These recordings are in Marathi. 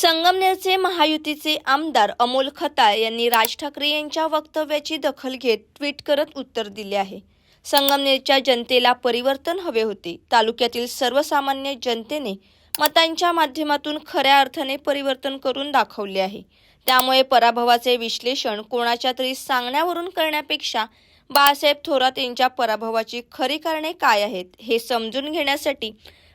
संगमनेरचे महायुतीचे आमदार अमोल खताळ यांनी राज ठाकरे यांच्या वक्तव्याची दखल घेत ट्विट करत उत्तर दिले आहे. संगमनेरच्या जनतेला परिवर्तन हवे होते. तालुक्यातील सर्वसामान्य जनतेने मतांच्या माध्यमातून खऱ्या अर्थाने परिवर्तन करून दाखवले आहे. त्यामुळे पराभवाचे विश्लेषण कोणाच्या तरी सांगण्यावरून करण्यापेक्षा बाळासाहेब थोरात यांच्या पराभवाची खरी कारणे काय आहेत हे समजून घेण्यासाठी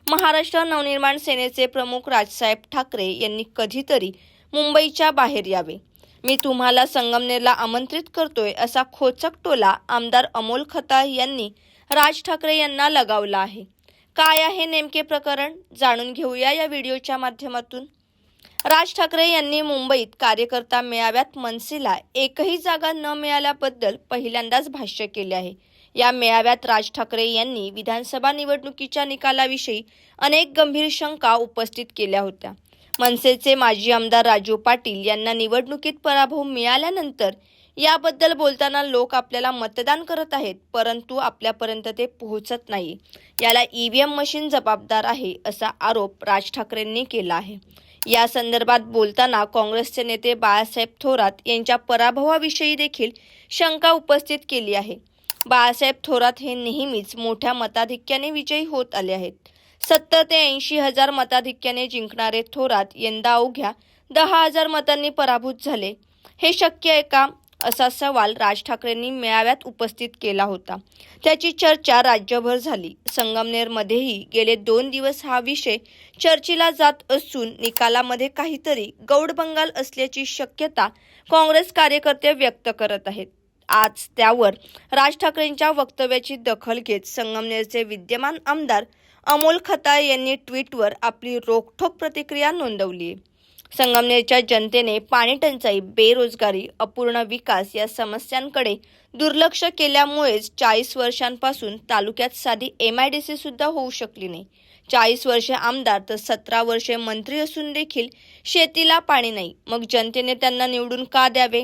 महाराष्ट्र नवनिर्माण सेनेचे प्रमुख राजसाहेब ठाकरे यांनी कधीतरी मुंबईच्या बाहेर यावे. मी तुम्हाला संगमनेरला आमंत्रित करतोय असा खोचक टोला आमदार अमोल खताळ यांनी राज ठाकरे यांना लगावला आहे. काय आहे नेमके प्रकरण? जाणून घेऊया या व्हिडिओच्या माध्यमातून. राज ठाकरे यांनी मुंबईत कार्यकर्ता मेळाव्यात मनसेला एकही जागा न मिळाल्याबद्दल पहिल्यांदाच भाष्य केले आहे. या मेळाव्यात राज ठाकरे यांनी विधानसभा निवडणुकीच्या निकालाविषयी अनेक गंभीर शंका उपस्थित केल्या होत्या. मनसेचे माजी आमदार राजू पाटील यांना निवडणुकीत पराभव मिळाल्यानंतर याबद्दल बोलताना लोक आपल्याला मतदान करत आहेत परंतु आपल्यापर्यंत ते पोहोचत नाही. याला ईव्हीएम मशीन जबाबदार आहे असा आरोप राज ठाकरेंनी केला आहे. या संदर्भात बोलताना काँग्रेसचे नेते बाळासाहेब थोरात यांच्या पराभवाविषयी देखील शंका उपस्थित केली आहे. बाळासाहेब थोरात हे नेहमीच मोठ्या मताधिक्याने विजयी होत आले आहेत. सत्तर ते ऐंशी हजार मताधिक्याने जिंकणारे थोरात यंदा अवघ्या दहा हजार मतांनी पराभूत झाले. हे शक्य आहे का? असा सवाल राज ठाकरेंनी मेळाव्यात उपस्थित केला होता. त्याची चर्चा राज्यभर झाली. संगमनेरमध्येही गेले दोन दिवस हा विषय चर्चेला जात असून निकालामध्ये काहीतरी गौड बंगाल असल्याची शक्यता काँग्रेस कार्यकर्ते व्यक्त करत आहेत. आज त्यावर राज ठाकरेंच्या वक्तव्याची दखल घेत संगमनेरचे विद्यमान आमदार अमोल खताळ यांनी ट्विटवर आपली रोखठोक प्रतिक्रिया नोंदवली. आहे संगमनेरच्या जनतेने पाणी टंचाई बेरोजगारी अपूर्ण विकास या समस्यांकडे दुर्लक्ष केल्यामुळेच चाळीस वर्षांपासून तालुक्यात साधी एम आय डी सी सुद्धा होऊ शकली नाही. चाळीस वर्षे आमदार तर सतरा वर्षे मंत्री असून देखील शेतीला पाणी नाही. मग जनतेने त्यांना निवडून का द्यावे?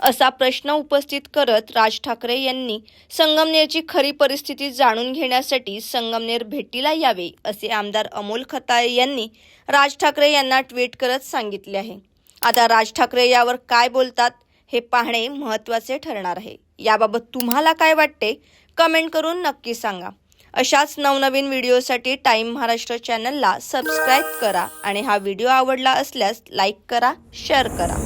असा प्रश्न उपस्थित करत राज ठाकरे यांनी संगमनेरची खरी परिस्थिती जाणून घेण्यासाठी संगमनेर भेटीला यावे असे आमदार अमोल खताळे यांनी राज ठाकरे यांना ट्विट करत सांगितले आहे. आता राज ठाकरे यावर काय बोलतात हे पाहणे महत्त्वाचे ठरणार आहे. याबाबत तुम्हाला काय वाटते कमेंट करून नक्की सांगा. अशाच नवनवीन व्हिडिओसाठी टाईम महाराष्ट्र चॅनलला सबस्क्राईब करा आणि हा व्हिडिओ आवडला असल्यास लाईक करा शेअर करा.